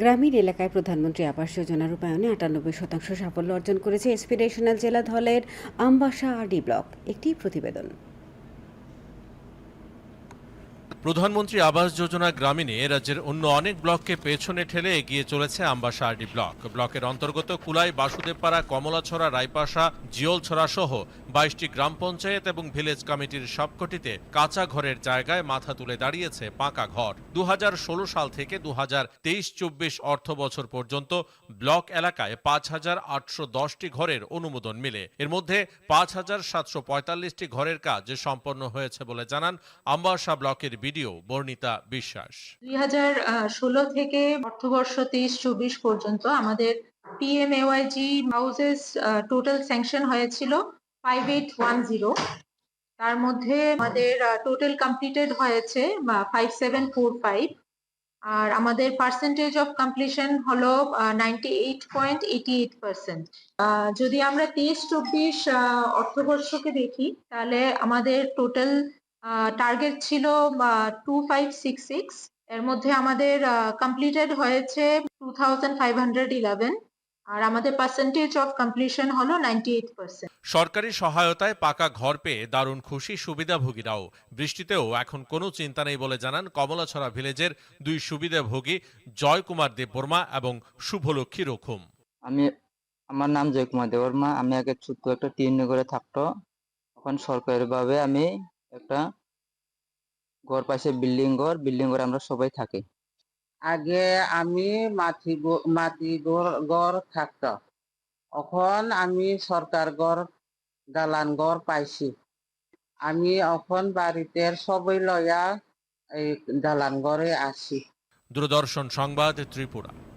গ্রামীণ এলাকায় প্রধানমন্ত্রী আবাস যোজনা রূপায়ণে আটানব্বই শতাংশ সাফল্য অর্জন করেছে এসপিরেশনাল জেলা ধলের আমবাসা আরডি ব্লক, একটি প্রতিবেদন। প্রধানমন্ত্রী আবাস যোজনা গ্রামীণে রাজ্যের অন্য অনেক ব্লককে পেছনে ঠেলে এগিয়ে চলেছে আমবাসা আরডি ব্লক। ব্লকের অন্তর্গত কুলাই, বাসুদেবপাড়া, কমলাছড়া, রায়পাশা জিয়লছড়া সহ বাইশটি গ্রাম পঞ্চায়েত এবং ভিলেজ কমিটির সবকটিতে কাঁচা ঘরের জায়গায় মাথা তুলে দাঁড়িয়েছে পাকা ঘর। দু সাল থেকে দু হাজার তেইশ অর্থ বছর পর্যন্ত ব্লক এলাকায় পাঁচ হাজার আটশো ঘরের অনুমোদন মিলে। এর মধ্যে পাঁচ হাজার সাতশো পঁয়তাল্লিশটি ঘরের কাজ সম্পন্ন হয়েছে বলে জানান আম্বাসা ব্লকের বিডিও বর্ণিতা বিশ্বাস। দুই হাজার ষোলো থেকে অর্থবর্ষ তেইশ চব্বিশ পর্যন্ত আমাদের পিএমএওয়াইজি হাউসেস টোটাল স্যাংশন হয়েছিল। ফাইভ এইট ওয়ান জিরো তার মধ্যে আমাদের টোটাল কমপ্লিটেড হয়েছে ফাইভ সেভেন ফোর ফাইভ আর আমাদের পার্সেন্টেজ অফ কমপ্লিশন হলো ninety eight point eighty eight percent যদি আমরা তেইশ চব্বিশ অর্থবর্ষকে দেখি, তাহলে আমাদের টোটাল টার্গেট ছিল টু ফাইভ সিক্স সিক্স এর মধ্যে আমাদের কমপ্লিটেড হয়েছে two thousand five hundred eleven আর আমাদের পার্সেন্টেজ অফ কমপ্লিশন হলো নাইনটি এইট পার্সেন্ট সরকারি সহায়তায় পাকা ঘর পেয়ে দারুণ খুশি সুবিধাভোগীরাও। বৃষ্টিতেও এখন কোনো চিন্তা নেই বলে জানান কমলাছড়া ভিলেজের দুই সুবিধাভোগী জয় কুমার দেববর্মা এবং শুভলক্ষ্মী রখুম। আমি আমার নাম জয় জয়কুমার দেবর্মা আমি আগে ছোট্ট একটা টিন করে থাকতো। এখন সরকারি ভাবে আমি একটা ঘর পাশে বিল্ডিং ঘর বিল্ডিং ঘরে আমরা সবাই থাকি। আগে আমি মাটি মাটি ঘর- থাকত। এখন আমি সরকার ঘর দালান ঘর পাইছি। আমি এখন বাড়িতে সবই লয়া এই দালান ঘরে আসি দূরদর্শন সংবাদ ত্রিপুরা।